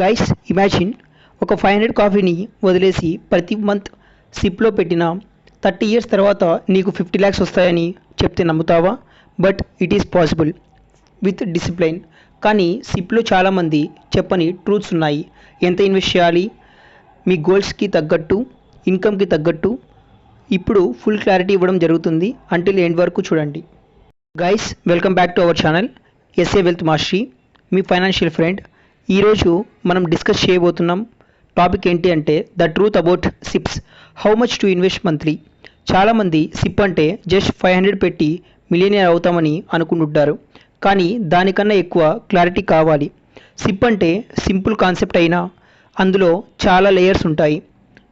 Guys imagine ఒక five hundred కాఫీని వదిలేసి ప్రతి మంత్ సిప్లో పెట్టిన థర్టీ ఇయర్స్ తర్వాత నీకు ఫిఫ్టీ ల్యాక్స్ వస్తాయని చెప్తే నమ్ముతావా? But it is possible with discipline కానీ సిప్లో చాలామంది చెప్పని ట్రూత్స్ ఉన్నాయి. ఎంత ఇన్వెస్ట్ చేయాలి? మీ గోల్స్కి తగ్గట్టు ఇన్కమ్కి తగ్గట్టు ఇప్పుడు ఫుల్ క్లారిటీ ఇవ్వడం జరుగుతుంది. అంటిల్ ఎండ్ వరకు చూడండి. Guys welcome back to our channel SA wealth mastery me financial friend ఈరోజు మనం డిస్కస్ చేయబోతున్నాం టాపిక్ ఏంటి అంటే the truth about SIPs. How much to invest monthly? చాలామంది సిప్ అంటే జస్ట్ ఫైవ్ హండ్రెడ్ పెట్టి మిలియనియర్ అవుతామని అనుకుంటుంటారు. కానీ దానికన్నా ఎక్కువ క్లారిటీ కావాలి. సిప్ అంటే సింపుల్ కాన్సెప్ట్ అయినా అందులో చాలా లేయర్స్ ఉంటాయి.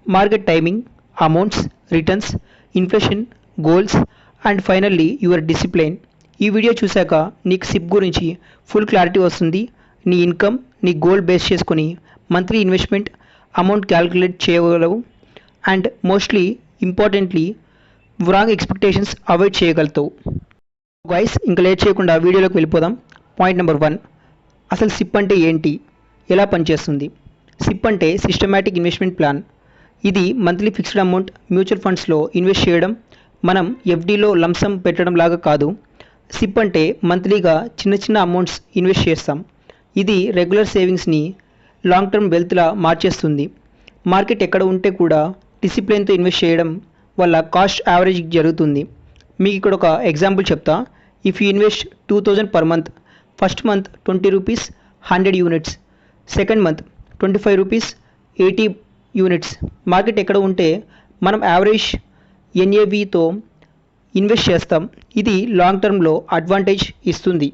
Market timing amounts returns inflation goals and finally your discipline. ఈ వీడియో చూశాక నీకు సిప్ గురించి ఫుల్ క్లారిటీ వస్తుంది. నీ ఇన్కమ్ నీ గోల్ బేస్ చేసుకొని మంత్లీ ఇన్వెస్ట్మెంట్ అమౌంట్ క్యాలిక్యులేట్ చేయగలవు. And mostly importantly wrong expectations avoid చేయగలుగుతావు. Guys ఇంకా లేట్ చేయకుండా వీడియోలోకి వెళ్ళిపోదాం. Point number one. అసలు సిప్ అంటే ఏంటి? ఎలా పనిచేస్తుంది? సిప్ అంటే సిస్టమేటిక్ ఇన్వెస్ట్మెంట్ ప్లాన్. ఇది మంత్లీ ఫిక్స్డ్ అమౌంట్ మ్యూచువల్ ఫండ్స్లో ఇన్వెస్ట్ చేయడం మనం ఎఫ్డీలో లంసం పెట్టడం లాగా కాదు. సిప్ అంటే మంత్లీగా చిన్న చిన్న అమౌంట్స్ ఇన్వెస్ట్ చేస్తాం. ఇది రెగ్యులర్ సేవింగ్స్ని లాంగ్ టర్మ్ వెల్త్లా మార్చేస్తుంది. మార్కెట్ ఎక్కడ ఉంటే కూడా డిసిప్లిన్తో ఇన్వెస్ట్ చేయడం వల్ల కాస్ట్ యావరేజ్ జరుగుతుంది. మీకు ఇక్కడ ఒక ఎగ్జాంపుల్ చెప్తా. If you invest two thousand per month first month twenty rupees hundred units second month twenty five rupees eighty units market ఎక్కడ ఉంటే మనం యావరేజ్ ఎన్ఏవితో ఇన్వెస్ట్ చేస్తాం. ఇది లాంగ్ టర్మ్లో అడ్వాంటేజ్ ఇస్తుంది.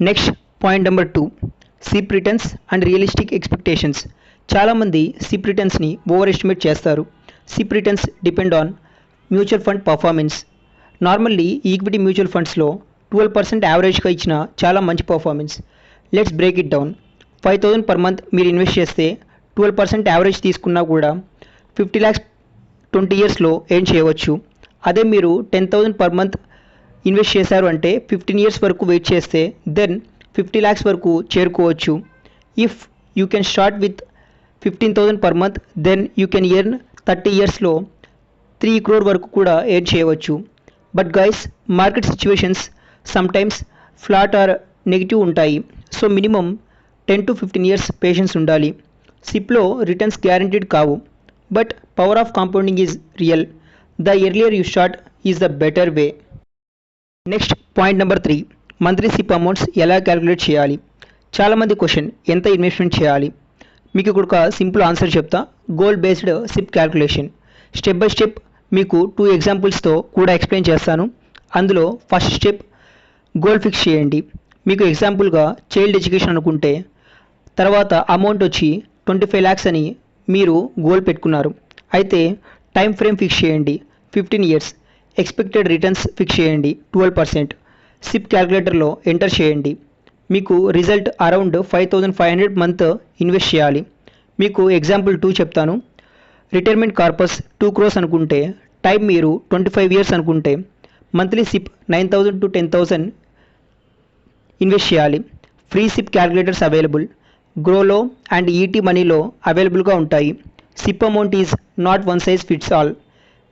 Next point number two SIP returns and realistic expectations చాలామంది SIP రిటర్న్స్ని over estimate చేస్తారు. SIP returns depend on mutual fund performance normally equity mutual ఫండ్స్లో ట్వెల్వ్ పర్సెంట్ యావరేజ్గా ఇచ్చిన చాలా మంచి performance let's break it down five thousand per month మీరు invest చేస్తే ట్వెల్వ్ పర్సెంట్ యావరేజ్ తీసుకున్నా కూడా ఫిఫ్టీ ల్యాక్స్ ట్వంటీ ఇయర్స్లో ఏం చేయవచ్చు. అదే మీరు ten thousand per month invest చేశారు అంటే ఫిఫ్టీన్ ఇయర్స్ వరకు వెయిట్ చేస్తే దెన్ ఫిఫ్టీ ల్యాక్స్ వరకు చేరుకోవచ్చు. If you can start with fifteen thousand per month then you can earn thirty ఇయర్స్లో త్రీ క్రోర్ వరకు కూడా ఎర్న్ చేయవచ్చు. But guys market situations sometimes flat or negative ఉంటాయి. So minimum ten to fifteen years patience ఉండాలి. సిప్లో returns guaranteed కావు. But power of compounding is real the earlier you start is the better way next point number three monthly SIP amounts ఎలా calculate చేయాలి? చాలామంది question ఎంత investment చేయాలి? మీకు ఇక్కడ ఒక సింపుల్ ఆన్సర్ చెప్తా. Goal based SIP calculation step by step మీకు టూ ఎగ్జాంపుల్స్తో కూడా ఎక్స్ప్లెయిన్ చేస్తాను. అందులో ఫస్ట్ స్టెప్ గోల్ ఫిక్స్ చేయండి. మీకు ఎగ్జాంపుల్గా చైల్డ్ ఎడ్యుకేషన్ అనుకుంటే తర్వాత అమౌంట్ వచ్చి ట్వంటీ ఫైవ్ ల్యాక్స్ అని మీరు గోల్ పెట్టుకున్నారు. అయితే టైం ఫ్రేమ్ ఫిక్స్ చేయండి fifteen years. Expected returns fix చేయండి ట్వెల్వ్ పర్సెంట్. సిప్ క్యాలిక్యులేటర్లో ఎంటర్ చేయండి. మీకు result around five thousand five hundred month invest చేయాలి. మీకు ఎగ్జాంపుల్ టూ చెప్తాను. రిటైర్మెంట్ కార్పస్ టూ క్రోస్ అనుకుంటే టైం మీరు ట్వంటీ ఫైవ్ ఇయర్స్ అనుకుంటే monthly SIP nine thousand to ten thousand invest చేయాలి. Free SIP calculators available. గ్రోలో and ET మనీలో అవైలబుల్గా ఉంటాయి. SIP amount is not one size fits all.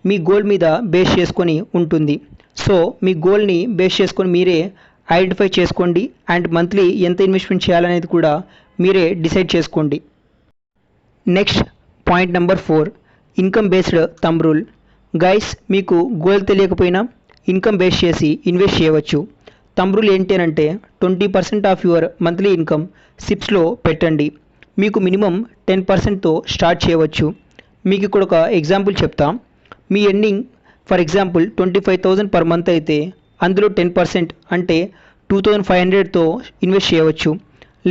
Me goal మీద base చేసుకొని ఉంటుంది. సో మీ గోల్ని బేస్ చేసుకొని మీరే ఐడెంటిఫై చేసుకోండి అండ్ మంత్లీ ఎంత ఇన్వెస్ట్మెంట్ చేయాలనేది కూడా మీరే డిసైడ్ చేసుకోండి. Next point number four income based thumb rule. Guys మీకు గోల్ తెలియకపోయినా ఇన్కమ్ బేస్ చేసి ఇన్వెస్ట్ చేయవచ్చు. థంబ్ రూల్ ఏంటి అంటే twenty percent of your monthly income సిప్స్లో పెట్టండి. మీకు మినిమం టెన్ పర్సెంట్తో స్టార్ట్ చేయవచ్చు. మీకు ఇక్కడ ఒక ఎగ్జాంపుల్ చెప్తా. మీ earning for example twenty five thousand per month అయితే అందులో టెన్ పర్సెంట్ అంటే టూ థౌజండ్ ఫైవ్ హండ్రెడ్తో ఇన్వెస్ట్ చేయవచ్చు.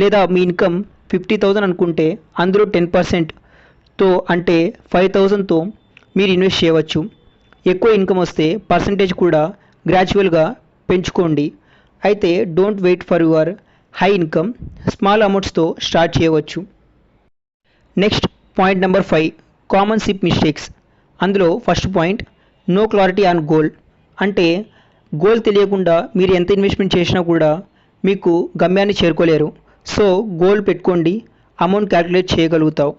లేదా మీ ఇన్కమ్ ఫిఫ్టీ థౌజండ్ అనుకుంటే అందులో టెన్ పర్సెంట్తో అంటే ఫైవ్ థౌజండ్తో మీరు ఇన్వెస్ట్ చేయవచ్చు. ఎక్కువ ఇన్కమ్ వస్తే పర్సంటేజ్ కూడా గ్రాడ్యువల్గా పెంచుకోండి. అయితే don't wait for your high income small అమౌంట్స్తో start చేయవచ్చు. Next point number five common SIP mistakes. అందులో first point no clarity on goal అంటే గోల్ తెలియకుండా మీరు ఎంత ఇన్వెస్ట్మెంట్ చేసినా కూడా మీకు గమ్యాన్ని చేరుకోలేరు. సో గోల్ పెట్టుకోండి amount calculate చేయగలుగుతావు.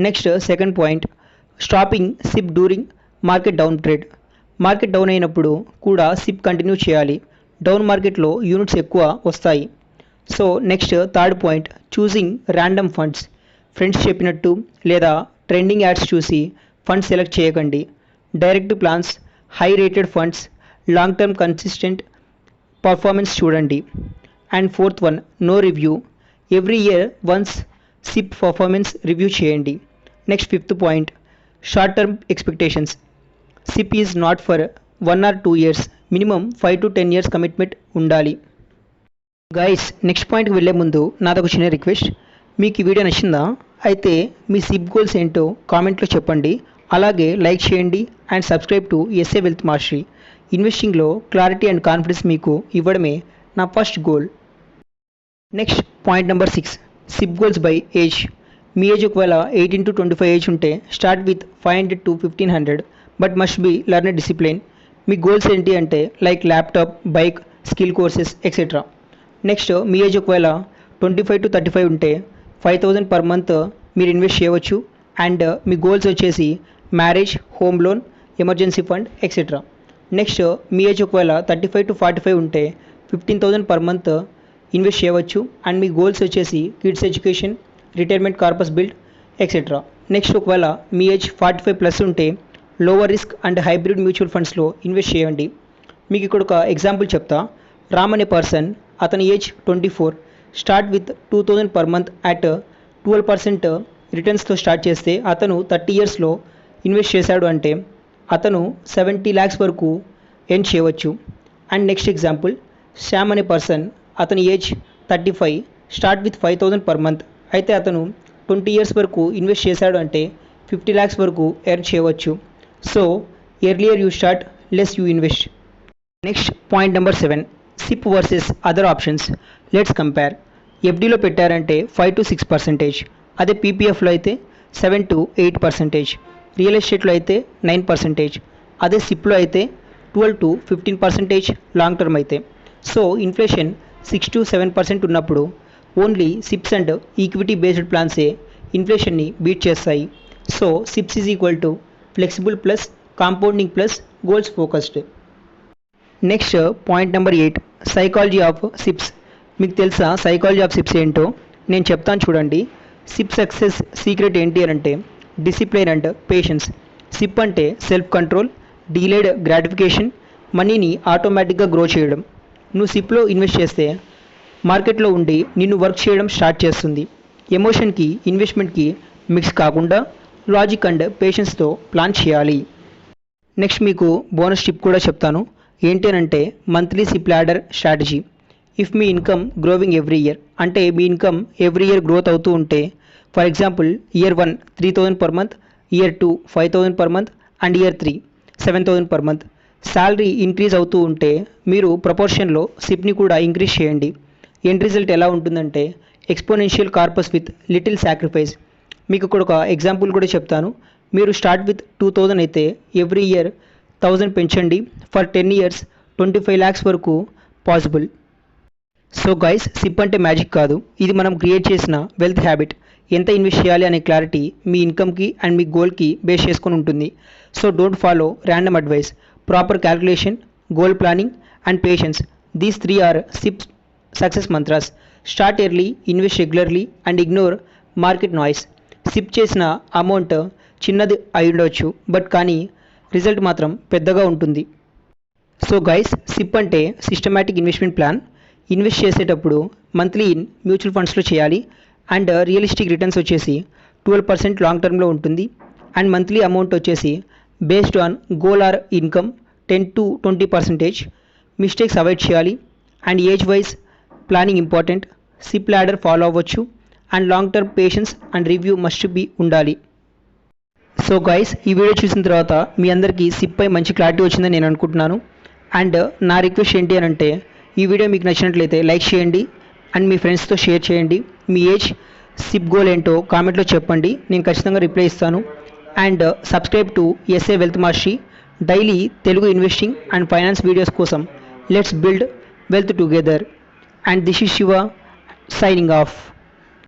Next second point stopping SIP during market down trade market down అయినప్పుడు కూడా సిప్ కంటిన్యూ చేయాలి. డౌన్ మార్కెట్లో యూనిట్స్ ఎక్కువ వస్తాయి. So next third point choosing random funds friends చెప్పినట్టు లేదా ట్రెండింగ్ యాడ్స్ చూసి ఫండ్స్ సెలెక్ట్ చేయకండి. Direct plans high rated funds long term consistent performance చూడండి. And fourth one no review. Every year once SIP performance review చేయండి. Next fifth point short term expectations. SIP is not for one or two years. Minimum five to ten years commitment ఉండాలి. Guys next పాయింట్కి వెళ్ళే ముందు నాదొక చిన్న request. మీకు ఈ video నచ్చిందా? అయితే మీ సిప్ గోల్స్ ఏంటో కామెంట్లో చెప్పండి. అలాగే లైక్ చేయండి and subscribe to SA wealth mastery. ఇన్వెస్టింగ్లో clarity and confidence మీకు ఇవ్వడమే నా first goal. Next point number six SIP goals by age. Me age ఒకవేళ eighteen to twenty five age ఉంటే start with five hundred to fifteen hundred but must be learn discipline. Me goals ఏంటి అంటే like laptop bike skill courses etcetera next మీ age ఒకవేళ twenty five to thirty five ఉంటే five thousand per month మీరు invest చేయవచ్చు. And మీ goals వచ్చేసి marriage home loan emergency fund etcetera next మీ age ఒకవేళ thirty five to forty five ఉంటే fifteen thousand per month invest చేయవచ్చు. And మీ goals వచ్చేసి kids education retirement corpus build etcetera next ఒకవేళ మీ ఏజ్ ఫార్టీ ఫైవ్ ప్లస్ ఉంటే lower risk and hybrid mutual ఫండ్స్లో invest చేయండి. మీకు ఇక్కడ ఒక ఎగ్జాంపుల్ చెప్తా. రామ్ అనే పర్సన్ అతని age twenty four start with two thousand per month at twelve percent రిటర్న్స్తో start చేస్తే అతను థర్టీ ఇయర్స్లో ఇన్వెస్ట్ చేశాడు అంటే అతను సెవెంటీ ల్యాక్స్ వరకు ఎర్న్ చేయవచ్చు. అండ్ నెక్స్ట్ ఎగ్జాంపుల్ శ్యామ్ అనే పర్సన్ అతని age thirty five start with five thousand per month. అయితే అతను ట్వంటీ ఇయర్స్ వరకు ఇన్వెస్ట్ చేశాడు అంటే ఫిఫ్టీ ల్యాక్స్ వరకు ఎర్న్ చేయవచ్చు. So earlier you start less you invest next point number seven SIP versus other options let's compare ఎఫ్డీలో పెట్టారంటే five to six percentage అదే పీపీఎఫ్లో అయితే seven to eight percentage real ఎస్టేట్లో అయితే నైన్ పర్సెంటేజ్ అదే సిప్లో అయితే twelve to fifteen percentage long term అయితే. So inflation six to seven percent ఉన్నప్పుడు only SIPs and equity based ప్లాన్సే ఇన్ఫ్లేషన్ని బీట్ చేస్తాయి. So SIPs is equal to flexible plus compounding plus goals focused. Next point number eight psychology of SIPs. మీకు తెలుసా psychology of SIPs ఏంటో? నేను చెప్తాను చూడండి. SIP success secret ఏంటి అని అంటే డిసిప్లిన్ అండ్ పేషెన్స్ సిప్ అంటే సెల్ఫ్ కంట్రోల్ డీలేడ్ గ్రాటిఫికేషన్ మనీని ఆటోమేటిక్గా గ్రో చేయడం. నువ్వు సిప్లో ఇన్వెస్ట్ చేస్తే మార్కెట్లో ఉండి నిన్ను వర్క్ చేయడం స్టార్ట్ చేస్తుంది. ఎమోషన్కి ఇన్వెస్ట్మెంట్కి మిక్స్ కాకుండా లాజిక్ అండ్ పేషెన్స్తో ప్లాన్ చేయాలి. నెక్స్ట్ మీకు బోనస్ టిప్ కూడా చెప్తాను. ఏంటి monthly SIP ladder strategy if me income growing every year అంటే మీ ఇన్కమ్ ఎవ్రీ ఇయర్ గ్రోత్ అవుతూ ఉంటే for example year one three thousand per month year two five thousand per month and year three seven thousand per month. Salary increase అవుతూ ఉంటే మీరు ప్రపోర్షన్లో సిప్ని కూడా increase చేయండి. End result ఎలా ఉంటుందంటే exponential corpus with little sacrifice. మీకు ఇక్కడ ఒక ఎగ్జాంపుల్ కూడా చెప్తాను. మీరు స్టార్ట్ విత్ టూ థౌజండ్ అయితే ఎవ్రీ ఇయర్ థౌజండ్ పెంచండి. For ten years twenty five lakhs వరకు పాసిబుల్. సో గైస్ సిప్ అంటే మ్యాజిక్ కాదు. ఇది మనం క్రియేట్ చేసిన వెల్త్ హ్యాబిట్ ఎంత ఇన్వెస్ట్ చేయాలి అనే క్లారిటీ మీ ఇన్కమ్కి అండ్ మీ గోల్కి బేస్ చేసుకొని ఉంటుంది. So don't follow random advice proper calculation goal planning and patience these three are SIP success mantras start early invest regularly and ignore market noise SIP చేసిన అమౌంట్ చిన్నది అయి ఉండవచ్చు బట్ కానీ రిజల్ట్ మాత్రం పెద్దగా ఉంటుంది. సో గైస్ సిప్ అంటే systematic investment plan invest చేసేటప్పుడు మంత్లీ ఇన్ మ్యూచువల్ ఫండ్స్లో చేయాలి అండ్ రియలిస్టిక్ రిటర్న్స్ వచ్చేసి ట్వెల్వ్ పర్సెంట్ లాంగ్ టర్మ్లో ఉంటుంది అండ్ మంత్లీ అమౌంట్ వచ్చేసి based on goal or income ten to twenty percentage. Mistakes avoid చేయాలి and age wise planning important. SIP ladder follow అవ్వచ్చు and long term patience and review must be ఉండాలి. So guys ఈ video చూసిన తర్వాత మీ అందరికీ సిప్పై మంచి clarity వచ్చిందని నేను అనుకుంటున్నాను. అండ్ నా రిక్వెస్ట్ ఏంటి అని అంటే ఈ వీడియో మీకు నచ్చినట్లయితే లైక్ చేయండి అండ్ మీ ఫ్రెండ్స్తో షేర్ చేయండి. మీ ఏజ్ సిప్ గోల్ ఏంటో కామెంట్లో చెప్పండి. నేను ఖచ్చితంగా రిప్లై ఇస్తాను. And uh, subscribe to SA wealth mastery daily Telugu investing and finance videos కోసం let's build wealth together. And this is Shiva signing off.